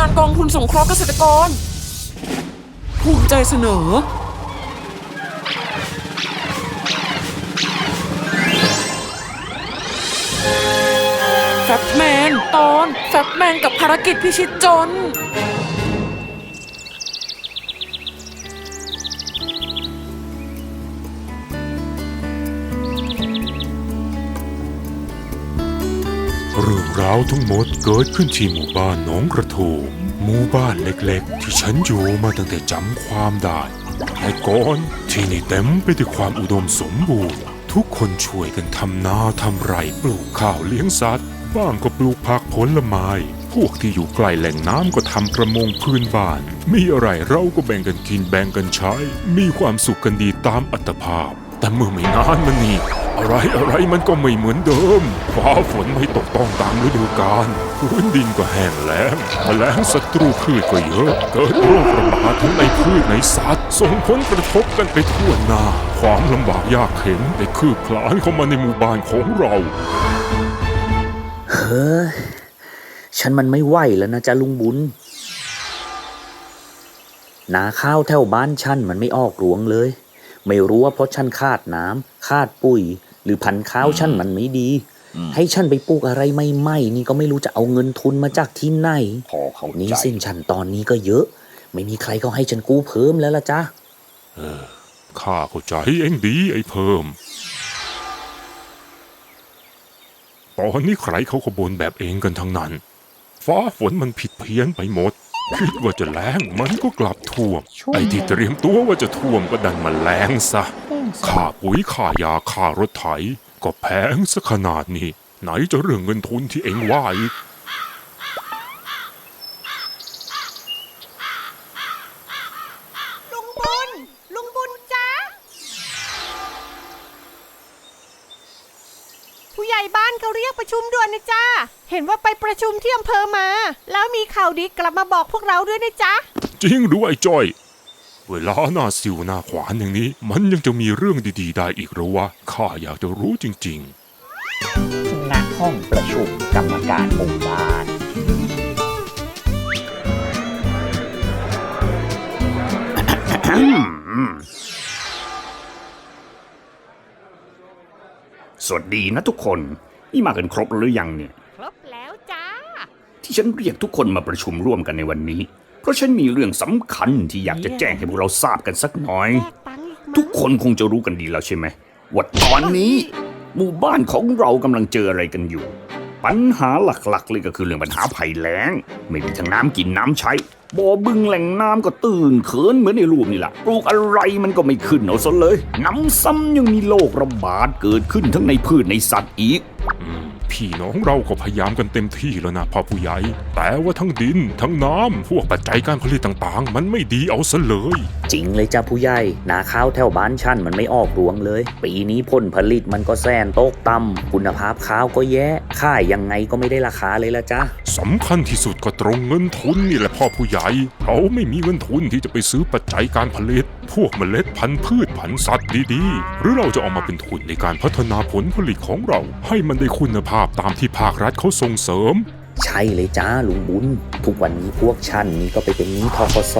งานกองทุนสงเคราะห์เกษตรกร ภูมิใจเสนอ แฟบแมนตอน แฟบแมนกับภารกิจพิชิตจน รื่องราวทั้งหมดเกิดขึ้นที่หมู่บ้านหนองกระโทหมู่บ้านเล็กๆ ที่ฉันอยู่มาตั้งแต่จำความได้แต่ก่อนที่นี่เต็มไปด้วยความอุดมสมบูรณ์ ทุกคนช่วยกันทำนาทำไร่ปลูกข้าวเลี้ยงสัตว์ บ้างก็ปลูกผักผลไม้ พวกที่อยู่ใกล้แหล่งน้ำก็ทำประมงพื้นบ้าน มีอะไรเราก็แบ่งกันกินแบ่งกันใช้ มีความสุขกันดีตามอัตภาพ แต่เมื่อไม่นานมานี้ อะไรอะไรมันก็ไม่เหมือนเดิม ฟ้าฝนไม่ตกต้องตามฤดูกาลพื้นดินก็แห้งแล้งแมลงศัตรูพืชก็เยอะ เกิดโรคระบาดทั้งในพืชในสัตว์ ส่งผลกระทบกันไปทั่วหน้า ความลำบากยากเข็นได้คืบคลานเข้ามาในหมู่บ้านของเราเฮ้ยฉันมันไม่ไหวแล้วนะจ๊ะลุงบุญนาข้าวแถวบ้านฉันมันไม่ออกรวงเลย ไม่รู้ว่าเพราะฉันขาดน้ำขาดปุ๋ย หรือพันธุ์ข้าวฉันมันไม่ดี ให้ฉันไปปลูกอะไรใหม่ๆนี่ก็ไม่รู้จะเอาเงินทุนมาจากที่ไหนพอเขาหนี้ใจสินฉันตอนนี้ก็เยอะ ไม่มีใครเขาให้ฉันกู้เพิ่มแล้วล่ะจ๊ะข้าเข้าใจเองดีไอ้เพิ่ม ตอนนี้ใครเขาก็บนแบบเองกันทั้งนั้น ฟ้าฝนมันผิดเพี้ยนไปหมด คิดว่าจะแล้งมันก็กลับท่วม ไอ้ที่เตรียมตัวว่าจะท่วมก็ดันมาแล้งซะค่าปุ๋ยค่ายาค่ารถไถ ก็แพงซะขนาดนี้ ไหนจะเรื่องเงินทุนที่เองว่าอีกลุงบุญ ลุงบุญจ้าผู้ใหญ่บ้านเขาเรียกประชุมด่วนนะจ้า เห็นว่าไปประชุมที่อำเภอมา แล้วมีข่าวดีกลับมาบอกพวกเราด้วยนะจ๊ะ จริงหรือไอ้จ้อย เวลาหน้าสิวหน้าขวานอย่างนี้ มันยังจะมีเรื่องดีๆ ได้อีกหรือวะ ข้าอยากจะรู้จริงๆณห้องประชุมกรรมการหมู่บ้านสวัสดีนะทุกคน นี่มากันครบหรือยังเนี่ยครบแล้วจ้า ที่ฉันเรียกทุกคนมาประชุมร่วมกันในวันนี้ เพราะฉันมีเรื่องสำคัญที่อยากจะแจ้งให้พวกเราทราบกันสักหน่อยแลกตังค์อีกมั้งทุกคนคงจะรู้กันดีแล้วใช่ไหมว่าตอนนี้หมู่บ้านของเรากำลังเจออะไรกันอยู่ ปัญหาหลักๆเลยก็คือเรื่องปัญหาภัยแล้ง ไม่มีทั้งน้ำกินน้ำใช้บ่อบึงแหล่งน้ำก็ตื่นเขินเหมือนในรูปนี่แหละปลูกอะไรมันก็ไม่ขึ้นเอาซะเลย น้ำซ้ำยังมีโรคระบาดเกิดขึ้นทั้งในพืชในสัตว์อีกอืม พี่น้องเราก็พยายามกันเต็มที่แล้วนะพ่อผู้ใหญ่ แต่ว่าทั้งดินทั้งน้ำพวกปัจจัยการผลิตต่างๆ มันไม่ดีเอาซะเลย จริงเลยจ้าผู้ใหญ่นาข้าวแถวบ้านชั้นมันไม่ออกรวงเลย ปีนี้ผลผลิตมันก็แซนตกต่ำคุณภาพข้าวก็แย่ค่ายยังไงก็ไม่ได้ราคาเลยละจ้าสำคัญที่สุดก็ตรงเงินทุนนี่แหละพ่อผู้ใหญ่เราไม่มีเงินทุนที่จะไปซื้อปัจจัยการผลิต พวกเมล็ดพันธุ์พืชพันธุ์สัตว์ดีๆ หรือเราจะเอามาเป็นทุนในการพัฒนาผลผลิตของเรา ให้มันได้คุณภาพตามที่ภาครัฐเขาส่งเสริม ใช่เลยจ้าลุงบุญ ทุกวันนี้พวกฉันนี่ก็ไปเป็นหนี้ทกส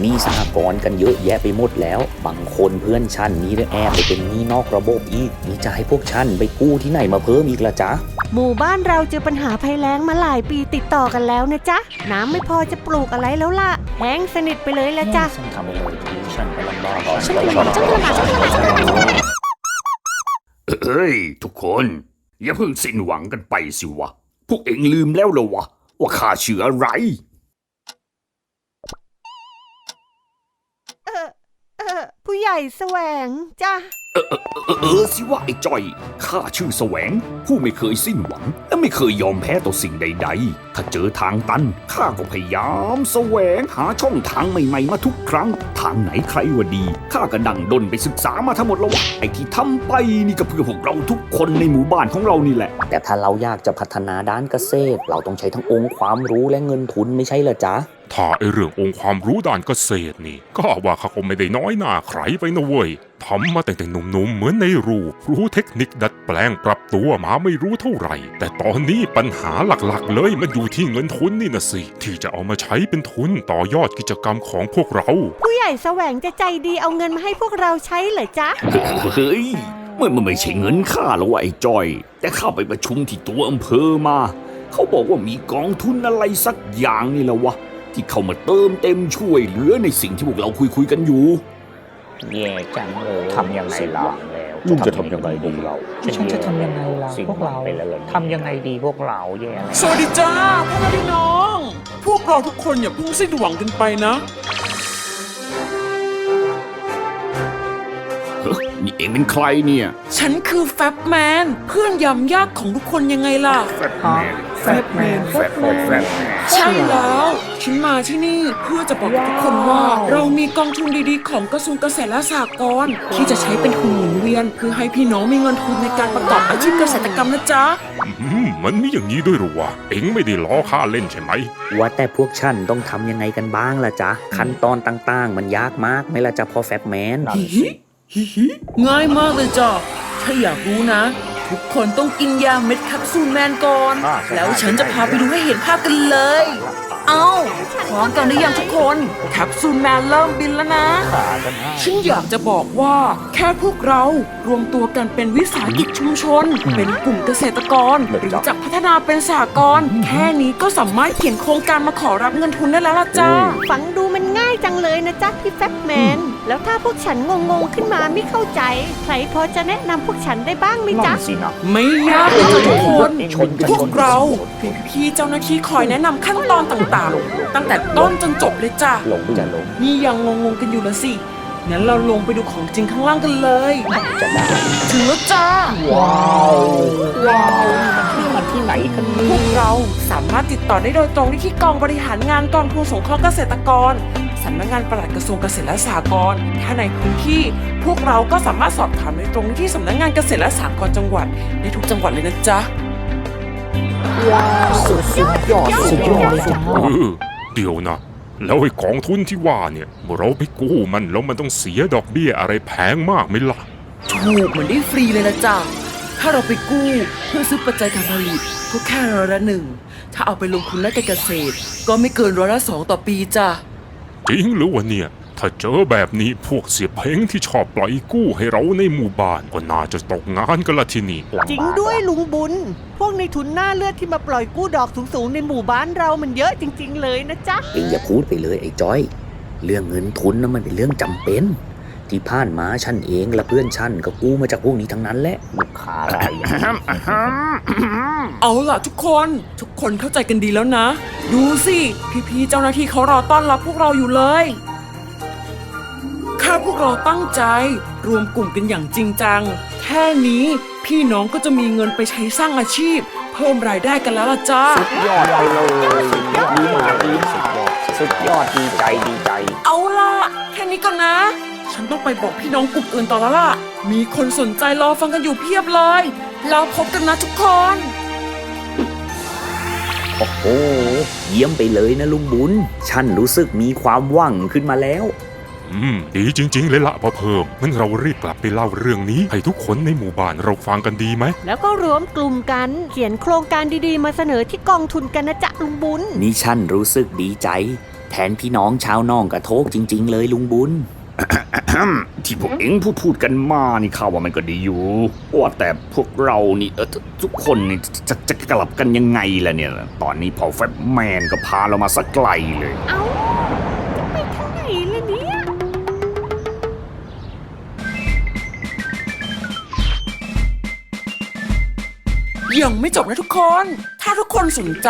หนี้สหกรณ์กันเยอะแยะไปหมดแล้ว บางคนเพื่อนฉันนี่ได้แอบไปเป็นหนี้นอกระบบอีกนี่จะให้พวกฉันไปกู้ที่ไหนมาเพิ่มอีกละจ๊ะหมู่บ้านเราเจอปัญหาภัยแล้งมาหลายปีติดต่อกันแล้วนะจ๊ะ น้ำไม่พอจะปลูกอะไรแล้วล่ะแห้งสนิทไปเลยละจ้ะฉันทำไปเลยทีฉันก็ลำบากฉันก็ลำบากฉันก็ลำบากฉันก็ลำบากเอ้ยทุกคน อย่าเพิ่งสิ้นหวังกันไปสิวะ พวกเอ็งลืมแล้วเหรอวะว่าข้าชื่ออะไร ใหญ่แสวงจ้ะเออเออสิว่าไอ้จ้อยข้าชื่อแสวง ผู้ไม่เคยสิ้นหวัง และไม่เคยยอมแพ้ต่อสิ่งใด ๆ ถ้าเจอทางตันข้าก็พยายามแสวงหาช่องทางใหม่ๆมาทุกครั้ง ทางไหนใครว่าดีข้าก็ดังดนไปศึกษามาทั้งหมดแล้ววะไอ้ที่ทำไปนี่ก็เพื่อพวกเราทุกคนในหมู่บ้านของเรานี่แหละ แต่ถ้าเราอยากจะพัฒนาด้านเกษตร เราต้องใช้ทั้งองค์ความรู้และเงินทุนไม่ใช่เหรอจ๊ะ ถ้าไอเรื่ององค์ความรู้ด้านเกษตรนี่ ก็ว่าเขาก็ไม่ได้น้อยหน้าใครไปนะเว้ยทำมาแต่แต่หนุ่มๆเหมือนในรูปรู้เทคนิคดัดแปลงปรับตัวมาไม่รู้เท่าไหร่ แต่ตอนนี้ปัญหาหลักๆ เลยมันอยู่ที่เงินทุนนี่นะสิ ที่จะเอามาใช้เป็นทุนต่อยอดกิจกรรมของพวกเรา ผู้ใหญ่แสวงจะใจดีเอาเงินมาให้พวกเราใช้เหรอจ๊ะเฮ้ยมันมันไม่ใช่เงินค่าหรอกวะไอ้จอย แต่เข้าไปประชุมที่ตัวอำเภอมา เขาบอกว่ามีกองทุนอะไรสักอย่างนี่แหละวะ ที่เข้ามาเติมเต็มช่วยเหลือในสิ่งที่พวกเราคุยคุยๆกันอยู่ แย่จังเลยทำยังไงล่ะแล้วลุงจะทำยังไงดีเราฉันจะทำยังไงล่ะสิ่งพวกเราไปแล้วเหรอทำยังไงดีพวกเราแย่แล้ว สวัสดีจ้าพ่อแม่พี่น้อง พวกเราทุกคนอย่าเพิ่งสิ้นหวังกันไปนะ เฮ้ยนี่เองเป็นใครเนี่ย ฉันคือแฟบแมน เพื่อนยำยากของทุกคนยังไงล่ะ แฟบแมนแฟบแมน แฟบแมนแฟบแมนใช่แล้วฉันมาที่นี่เพื่อจะบอกกับทุกคนว่า เรามีกองทุนดีๆ ของกระทรวงเกษตรและสหกรณ์ที่จะใช้เป็นทุนหมุนเวียน เพื่อให้พี่น้องมีเงินทุนในการประกอบอาชีพเกษตรกรรมนะจ๊ะอืมมันมีอย่างนี้ด้วยเหรอวะเอ็งไม่ได้ล้อค่าเล่นใช่ไหม ว่าแต่พวกฉันต้องทำยังไงกันบ้างล่ะจ๊ะ ขั้นตอนต่างๆ มันยากมากไหมล่ะจ๊ะพอแฟบแมนนั่นสิง่ายมากเลยจ้ะถ้าอยากรู้นะ ทุกคนต้องกินยาเม็ดแคปซูลแมนก่อน อ่าใช่ แล้วฉันจะพาไปดูให้เห็นภาพกันเลย เอ้าพร้อมกันหรือยังทุกคนแคปซูลแมนเริ่มบินแล้วนะ ขากันห้าฉันอยากจะบอกว่าแค่พวกเรารวมตัวกันเป็นวิสาหกิจชุมชน เป็นกลุ่มเกษตรกรหรือจะพัฒนาเป็นสหกรณ์แค่นี้ก็สามารถเขียนโครงการมาขอรับเงินทุนได้แล้วล่ะจ้า ฟังดูมันง่าย จังเลยนะจ๊ะพี่แฟบแมน แล้วถ้าพวกฉันงงๆขึ้นมาไม่เข้าใจ ใครพอจะแนะนำพวกฉันได้บ้างไหมจ๊ะนั่นสินะไม่ยากเลยจ้ะทุกคนชนกันพวกเราพี่เจ้าหน้าที่คอยแนะนำขั้นตอนต่างๆ ตั้งแต่ต้นจนจบเลยจ้ะ หลงจะหลงนี่ยังงงๆกันอยู่ละสิ งั้นเราลงไปดูของจริงข้างล่างกันเลยจะได้ถึงแล้วจ้า ว้าวว้าวนี่มันที่ไหนกันพเนี่วยกเราสามารถติดต่อได้โดยตรงที่ที่กองบริหารงานกองทุนสงเคราะห์เกษตรกร สำนักงานปลัดกระทรวงเกษตรและสหกรณ์ถ้าในพื้นที่ พวกเราก็สามารถสอบถามโดยตรงที่สำนักงานเกษตรและสหกรณ์จังหวัดได้ทุกจังหวัดเลยนะจ๊ะสุดยอดสุดยอดเลยจ้าเออเดี๋ยวนะ แล้วไอ้กองทุนที่ว่าเนี่ยเราไปกู้มันแล้วมันต้องเสียดอกเบี้ยอะไรแพงมากไหมล่ะ ถูกเหมือนได้ฟรีเลยนะจ๊ะ ถ้าเราไปกู้เพื่อซื้อปัจจัยการผลิตก็แค่ร้อยละหนึ่ง ถ้าเอาไปลงทุนในการเกษตร ก็ไม่เกินร้อยละสองต่อปีจ้ะ จริงหรือวะเนี่ย ถ้าเจอแบบนี้พวกเสียเพ้งที่ชอบปล่อยกู้ให้เราในหมู่บ้านก็น่าจะตกงานกันละทีนี้จริงด้วยลุงบุญ พวกในทุนหน้าเลือดที่มาปล่อยกู้ดอกสูงๆในหมู่บ้านเรามันเยอะจริง ๆ เลยนะจ๊ะเองอย่าพูดไปเลยไอ้จ้อย เรื่องเงินทุนนะมันเป็นเรื่องจำเป็น ที่ผ่านมาฉันเองและเพื่อนฉันก็กู้มาจากพวกนี้ทั้งนั้นแหละลูกค้ารายใหญ่เอาล่ะทุกคนทุกคนเข้าใจกันดีแล้วนะ ดูสิพี่ๆเจ้าหน้าที่เขารอต้อนรับพวกเราอยู่เลยแค่พวกเราตั้งใจรวมกลุ่มกันอย่างจริงจัง แค่นี้พี่น้องก็จะมีเงินไปใช้สร้างอาชีพ เพิ่มรายได้กันแล้วล่ะจ้าสุดยอดไปเลยดีมากดีมากสุดยอดดีใจดีใจ เอาล่ะ แค่นี้ก่อนนะ ฉันต้องไปบอกพี่น้องกลุ่มอื่นต่อแล้วล่ะ มีคนสนใจรอฟังกันอยู่เพียบเลย แล้วพบกันนะทุกคน โอ้โห เยี่ยมไปเลยนะลุงบุญ ฉันรู้สึกมีความหวังขึ้นมาแล้ว อืม ดีจริง ๆ เลยละพอเพิ่มงั้นเรารีบกลับไปเล่าเรื่องนี้ ให้ทุกคนในหมู่บ้านเราฟังกันดีไหม แล้วก็รวมกลุ่มกันเขียนโครงการดีๆ มาเสนอที่กองทุนกันนะจ๊ะลุงบุญ นี่ฉันรู้สึกดีใจ แทนพี่น้องชาวน่องกระโทกจริง ๆ เลยลุงบุญ ที่พวกเอ็งพูดพูดกันมานี่ข่าวว่ามันก็ดีอยู่ ว่าแต่พวกเรานี่เออทุกคนนี่จะจะจะกลับกันยังไงล่ะเนี่ย ตอนนี้พอแฟบแมนก็พาเรามาสักไกลเลย เอ้าจะไปทางไหนล่ะเนี่ย ยังไม่จบนะทุกคน ถ้าทุกคนสนใจ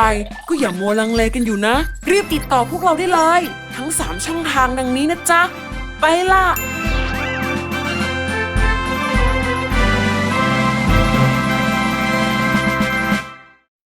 ก็อย่ามัวลังเลกันอยู่นะ รีบติดต่อพวกเราได้เลย ทั้ง 3 ช่องทางดังนี้นะจ๊ะ 没啦。